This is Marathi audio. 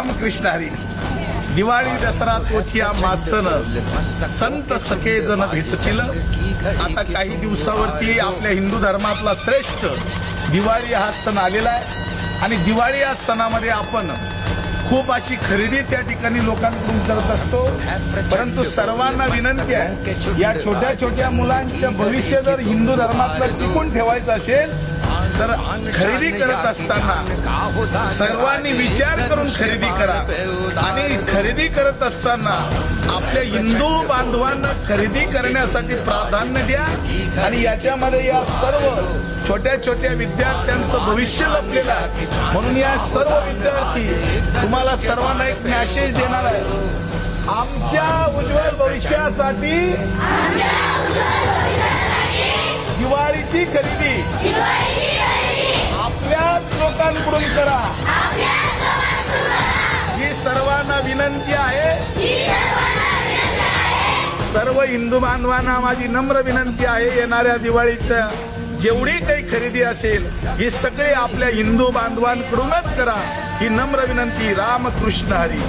रामकृष्ण हरी दिवाळी दसरा तोचिया मासन संत सखे जण भेटतील आता काही दिवसावरती आपल्या हिंदू धर्मातला श्रेष्ठ दिवाळी हा सण आलेला आहे. आणि दिवाळी या सणामध्ये आपण खूप अशी खरेदी त्या ठिकाणी लोकांकडून करत असतो. परंतु सर्वांना विनंती आहे या छोट्या छोट्या मुलांचं भविष्य जर हिंदू धर्मातलं टिकून ठेवायचं असेल तर खरेदी करत असताना सर्वांनी विचार करून खरेदी करा. आणि खरेदी करत असताना आपल्या हिंदू बांधवांना खरेदी करण्यासाठी प्राधान्य द्या. आणि याच्यामध्ये या सर्व छोट्या छोट्या विद्यार्थ्यांचं भविष्य लपलेलं आहे. म्हणून या सर्व विद्यार्थी तुम्हाला सर्वांना एक मॅसेज देणार आहे. आमच्या उज्ज्वल भविष्यासाठी दिवाळीची खरेदी. लोकांकडून करा. ही सर्वांना विनंती आहे. सर्व हिंदू बांधवांना माझी नम्र विनंती आहे येणाऱ्या दिवाळीच्या जेवढी काही खरेदी असेल ही सगळी आपल्या हिंदू बांधवांकडूनच करा. ही नम्र विनंती रामकृष्ण हरी.